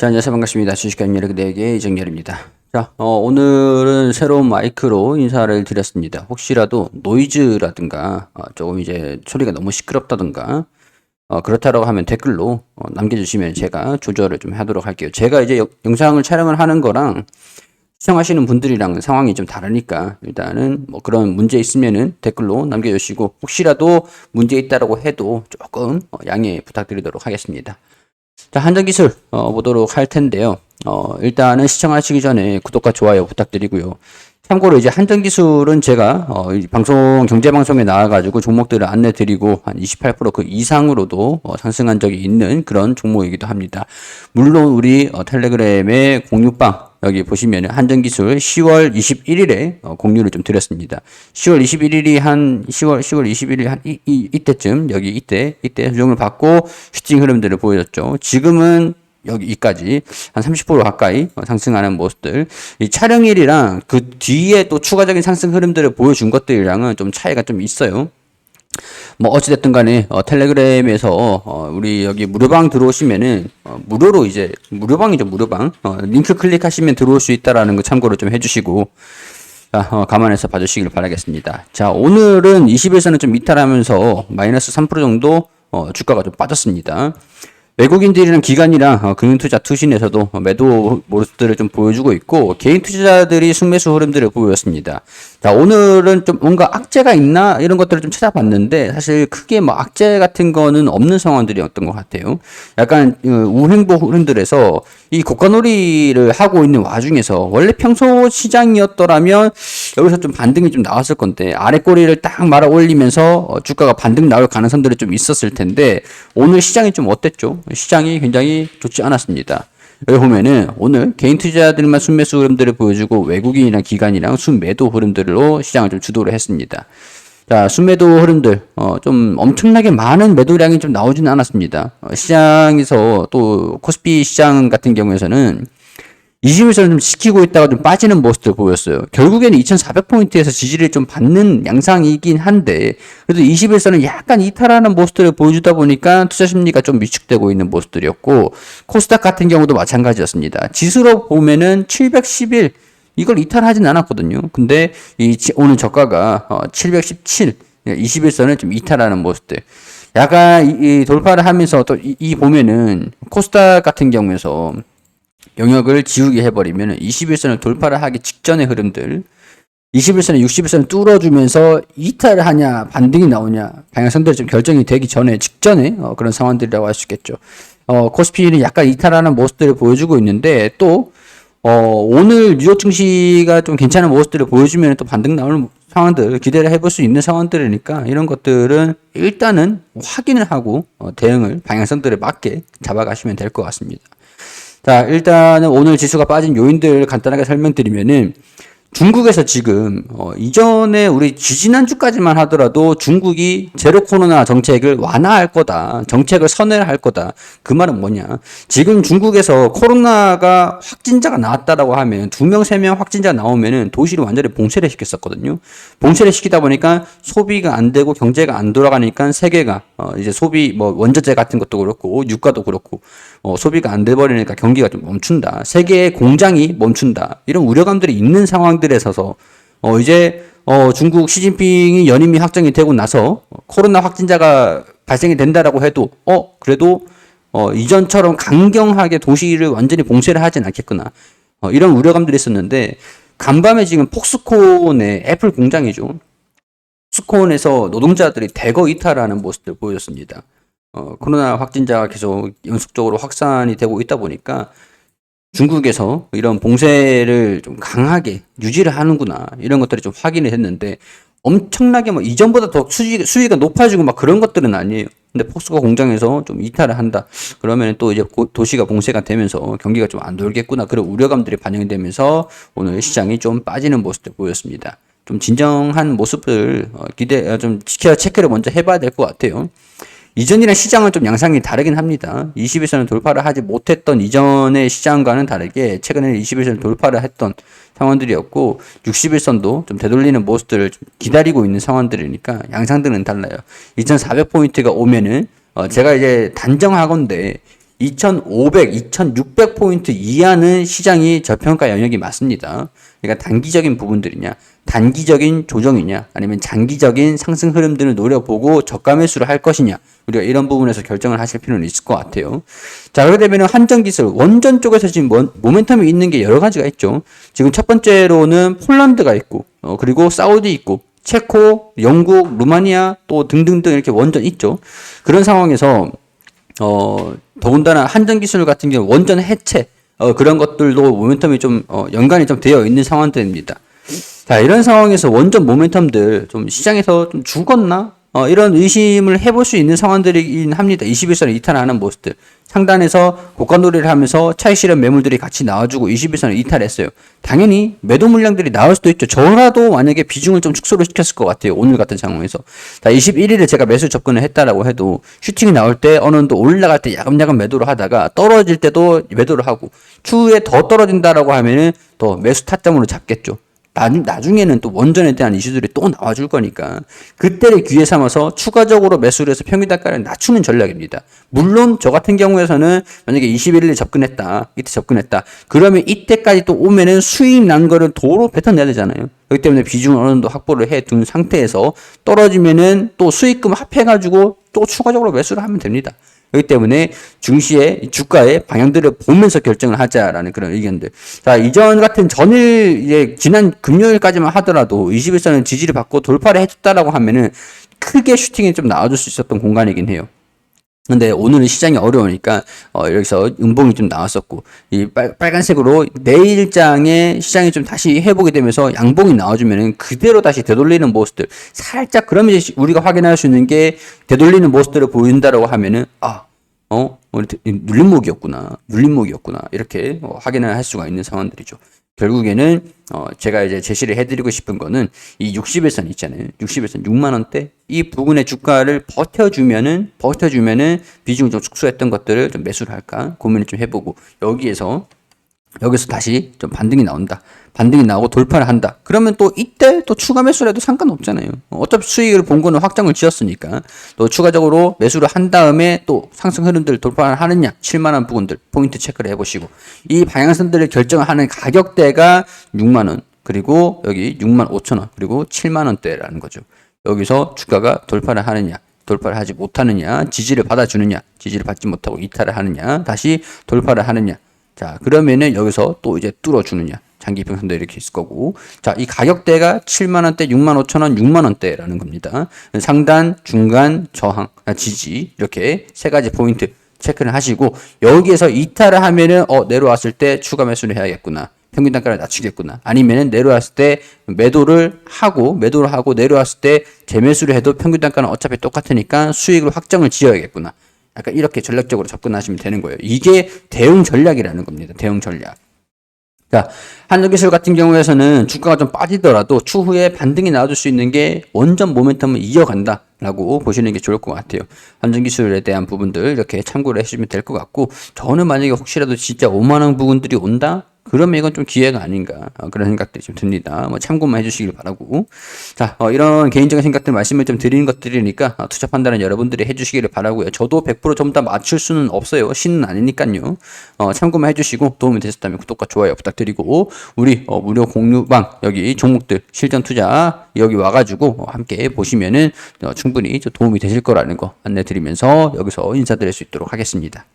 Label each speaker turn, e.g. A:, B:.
A: 자, 안녕하세요. 반갑습니다. 주식관 여러분, 내게 이정열입니다. 자, 어, 오늘은 새로운 마이크로 인사를 드렸습니다. 혹시라도 노이즈라든가, 어, 조금 이제 소리가 너무 시끄럽다든가, 어, 그렇다라고 하면 댓글로 어, 남겨주시면 제가 조절을 좀 하도록 할게요. 제가 이제 여- 영상을 촬영을 하는 거랑 시청하시는 분들이랑 상황이 좀 다르니까 일단은 뭐 그런 문제 있으면은 댓글로 남겨주시고 혹시라도 문제 있다라고 해도 조금 어, 양해 부탁드리도록 하겠습니다. 자, 한전 기술 어, 보도록 할 텐데요. 어, 일단은 시청하시기 전에 구독과 좋아요 부탁드리고요. 참고로 이제 한전 기술은 제가 어, 이 방송 경제 방송에 나와 가지고 종목들을 안내 드리고 한 28%그 이상으로도 어, 상승한 적이 있는 그런 종목이기도 합니다. 물론 우리 어, 텔레그램의 공유방 여기 보시면 한전 기술 10월 21일에 어, 공유를 좀 드렸습니다. 10월 21일이 한 10월 10월 21일 한 이, 이, 이때쯤 여기 이때 이때 조정을 받고 슈팅 흐름들을 보여줬죠. 지금은 여기까지 한 30% 가까이 어, 상승하는 모습들. 이 촬영일이랑 그 뒤에 또 추가적인 상승 흐름들을 보여준 것들이랑은 좀 차이가 좀 있어요. 뭐 어찌됐든 간에 어, 텔레그램에서 어, 우리 여기 무료방 들어오시면은 어, 무료로 이제 무료방이죠 무료방 어, 링크 클릭하시면 들어올 수 있다라는 거 참고로 좀 해주시고 자, 어, 감안해서 봐주시길 바라겠습니다. 자 오늘은 20일선은 좀 이탈하면서 마이너스 3% 정도 어, 주가가 좀 빠졌습니다. 외국인들이랑 기관이랑 어, 금융투자 투신에서도 어, 매도 모습들을 좀 보여주고 있고 개인 투자자들이 순매수 흐름들을 보였습니다. 자 오늘은 좀 뭔가 악재가 있나 이런 것들을 좀 찾아봤는데 사실 크게 뭐 악재 같은 거는 없는 상황들이었던 것 같아요. 약간 어, 우행보 흐름들에서 이 고가놀이를 하고 있는 와중에서 원래 평소 시장이었더라면 여기서 좀 반등이 좀 나왔을 건데 아래 꼬리를 딱 말아 올리면서 어, 주가가 반등 나올 가능성들이 좀 있었을 텐데 오늘 시장이 좀 어땠죠? 시장이 굉장히 좋지 않았습니다. 여기 보면은 오늘 개인 투자자들만 순매수 흐름들을 보여주고 외국인이랑 기관이랑 순매도 흐름들로 시장을 좀 주도를 했습니다. 자, 순매도 흐름들, 어, 좀 엄청나게 많은 매도량이 좀 나오지는 않았습니다. 어, 시장에서 또 코스피 시장 같은 경우에서는 20일선을 좀 지키고 있다가 좀 빠지는 모습들 보였어요. 결국에는 2400포인트에서 지지를 좀 받는 양상이긴 한데, 그래도 21선은 약간 이탈하는 모습들을 보여주다 보니까 투자 심리가 좀 위축되고 있는 모습들이었고, 코스닥 같은 경우도 마찬가지였습니다. 지수로 보면은 711, 이걸 이탈하진 않았거든요. 근데 이 지- 오늘 저가가 어, 717, 21선을 좀 이탈하는 모습들. 약간 이, 이 돌파를 하면서 또 이 보면은 코스닥 같은 경우에서 영역을 지우게 해버리면 21선을 돌파를 하기 직전의 흐름들 21선에 61선을 뚫어주면서 이탈을 하냐 반등이 나오냐 방향성들이 좀 결정이 되기 전에 직전에 어, 그런 상황들이라고 할 수 있겠죠. 어, 코스피는 약간 이탈하는 모습들을 보여주고 있는데 또 어, 오늘 뉴욕 증시가 좀 괜찮은 모습들을 보여주면 또 반등 나오는 상황들 기대를 해볼 수 있는 상황들이니까 이런 것들은 일단은 확인을 하고 어, 대응을 방향성들에 맞게 잡아가시면 될 것 같습니다. 자, 일단은 오늘 지수가 빠진 요인들 간단하게 설명드리면은 중국에서 지금 어, 이전에 우리 지지난주까지만 하더라도 중국이 제로 코로나 정책을 완화할 거다. 정책을 선회할 거다. 그 말은 뭐냐? 지금 중국에서 코로나가 확진자가 나왔다라고 하면 두 명, 세 명 확진자 나오면은 도시를 완전히 봉쇄를 시켰었거든요. 봉쇄를 시키다 보니까 소비가 안 되고 경제가 안 돌아가니까 세계가 어, 이제 소비 뭐 원자재 같은 것도 그렇고 유가도 그렇고 어, 소비가 안 돼 버리니까 경기가 좀 멈춘다. 세계의 공장이 멈춘다. 이런 우려감들이 있는 상황 들에 서서 어, 이제 어, 중국 시진핑이 연임이 확정이 되고 나서 코로나 확진자가 발생이 된다라고 해도 어, 그래도 어, 이전처럼 강경하게 도시를 완전히 봉쇄를 하진 않겠구나. 어, 이런 우려감들이 있었는데 간밤에 지금 폭스콘의 애플 공장이죠. 폭스콘에서 노동자들이 대거 이탈하는 모습들 보여줬습니다. 어, 코로나 확진자가 계속 연속적으로 확산이 되고 있다 보니까 중국에서 이런 봉쇄를 좀 강하게 유지를 하는구나 이런 것들이 좀 확인이 됐는데 엄청나게 뭐 이전보다 더 수익, 수익이 높아지고 막 그런 것들은 아니에요. 근데 폭스코 공장에서 좀 이탈을 한다. 그러면 또 이제 고- 도시가 봉쇄가 되면서 경기가 좀 안 돌겠구나. 그런 우려감들이 반영이 되면서 오늘 시장이 좀 빠지는 모습들 보였습니다. 좀 진정한 모습을 어, 기대, 어, 좀 지켜 체크를 먼저 해봐야 될 것 같아요. 이전이랑 시장은 좀 양상이 다르긴 합니다. 20일선을 돌파를 하지 못했던 이전의 시장과는 다르게 최근에 21선을 돌파를 했던 상황들이었고 61선도 좀 되돌리는 모습들을 좀 기다리고 있는 상황들이니까 양상들은 달라요. 2400포인트가 오면은 어 제가 이제 단정하건데 2,500, 2,600 포인트 이하는 시장이 저평가 영역이 맞습니다. 그러니까 단기적인 부분들이냐, 단기적인 조정이냐, 아니면 장기적인 상승 흐름들을 노려보고 저가 매수를 할 것이냐, 우리가 이런 부분에서 결정을 하실 필요는 있을 것 같아요. 자, 그렇게 되면 한전 기술, 원전 쪽에서 지금 모- 모멘텀이 있는 게 여러 가지가 있죠. 지금 첫 번째로는 폴란드가 있고, 어, 그리고 사우디 있고, 체코, 영국, 루마니아 또 등등등 이렇게 원전 있죠. 그런 상황에서 어, 더군다나 한전 기술 같은 경우 원전 해체 어, 그런 것들도 모멘텀이 좀 어, 연관이 좀 되어 있는 상황들입니다. 자, 이런 상황에서 원전 모멘텀들 좀 시장에서 좀 죽었나? 어, 이런 의심을 해볼 수 있는 상황들이긴 합니다. 21선을 이탈하는 모습들. 상단에서 고가놀이를 하면서 차익 실현 매물들이 같이 나와주고 21선을 이탈했어요. 당연히 매도 물량들이 나올 수도 있죠. 저라도 만약에 비중을 좀 축소를 시켰을 것 같아요. 오늘 같은 상황에서. 자, 21일에 제가 매수 접근을 했다라고 해도 슈팅이 나올 때 어느 정도 올라갈 때 야금야금 매도를 하다가 떨어질 때도 매도를 하고 추후에 더 떨어진다라고 하면은 더 매수 타점으로 잡겠죠. 나중, 나중에는 또 원전에 대한 이슈들이 또 나와줄 거니까 그때를 기회 삼아서 추가적으로 매수를 해서 평균 단가를 낮추는 전략입니다. 물론 저 같은 경우에서는 만약에 21일에 접근했다, 이때 접근했다, 그러면 이때까지 또 오면은 수익 난 거를 도로 뱉어내야 되잖아요. 그렇기 때문에 비중을 어느 정도 확보를 해 둔 상태에서 떨어지면은 또 수익금 합해가지고 또 추가적으로 매수를 하면 됩니다. 그렇기 때문에 증시의 주가의 방향들을 보면서 결정을 하자라는 그런 의견들. 자, 이전 같은 전일, 이제 지난 금요일까지만 하더라도 21선은 지지를 받고 돌파를 해줬다라고 하면은 크게 슈팅이 좀 나와줄 수 있었던 공간이긴 해요. 근데 오늘은 시장이 어려우니까 어 여기서 음봉이 좀 나왔었고 이 빨, 빨간색으로 내일장에 시장이 좀 다시 회복이 되면서 양봉이 나와주면은 그대로 다시 되돌리는 모습들 살짝 그러면 이제 우리가 확인할 수 있는 게 되돌리는 모습들을 보인다라고 하면은 아 어, 눌림목이었구나. 눌림목이었구나. 이렇게 어, 확인을 할 수가 있는 상황들이죠. 결국에는 어, 제가 이제 제시를 해드리고 싶은 거는 이 60일선 있잖아요. 60일선 6만 원대 이 부분의 주가를 버텨주면은 버텨주면은 비중을 좀 축소했던 것들을 좀 매수를 할까 고민을 좀 해보고 여기에서 여기서 다시 좀 반등이 나온다. 반등이 나오고 돌파를 한다. 그러면 또 이때 또 추가 매수를 해도 상관없잖아요. 어차피 수익을 본 거는 확정을 지었으니까 또 추가적으로 매수를 한 다음에 또 상승 흐름들 돌파를 하느냐 7만원 부분들 포인트 체크를 해보시고 이 방향선들을 결정하는 가격대가 6만원 그리고 여기 6만 5천원 그리고 7만원대라는 거죠. 여기서 주가가 돌파를 하느냐 돌파를 하지 못하느냐, 지지를 받아주느냐, 지지를 받지 못하고 이탈을 하느냐, 다시 돌파를 하느냐. 자, 그러면은 여기서 또 이제 뚫어주느냐. 장기 평선도 이렇게 있을 거고. 자, 이 가격대가 7만원대, 6만 5천원, 6만원대라는 겁니다. 상단, 중간, 저항, 아, 지지. 이렇게 세 가지 포인트 체크를 하시고, 여기에서 이탈을 하면은, 어, 내려왔을 때 추가 매수를 해야겠구나. 평균 단가를 낮추겠구나. 아니면은 내려왔을 때 매도를 하고 매도를 하고 내려왔을 때 재매수를 해도 평균 단가는 어차피 똑같으니까 수익을 확정을 지어야겠구나. 약간 이렇게 전략적으로 접근하시면 되는 거예요. 이게 대응 전략이라는 겁니다. 대응 전략. 자, 한전기술 같은 경우에서는 주가가 좀 빠지더라도 추후에 반등이 나와줄 수 있는 게 원전 모멘텀을 이어간다라고 보시는 게 좋을 것 같아요. 한전기술에 대한 부분들 이렇게 참고를 해주시면 될 것 같고 저는 만약에 혹시라도 진짜 5만 원 부분들이 온다? 그러면 이건 좀 기회가 아닌가 어, 그런 생각들이 좀 듭니다. 뭐 참고만 해주시길 바라고. 자, 어, 이런 개인적인 생각들 말씀을 좀 드리는 것들이니까 어, 투자 판단은 여러분들이 해주시기를 바라고요. 저도 100% 전부 다 맞출 수는 없어요. 신은 아니니까요. 어, 참고만 해주시고 도움이 되셨다면 구독과 좋아요 부탁드리고 우리 어, 무료 공유방 여기 종목들 실전 투자 여기 와가지고 어, 함께 보시면은 어, 충분히 좀 도움이 되실 거라는 거 안내드리면서 여기서 인사드릴 수 있도록 하겠습니다.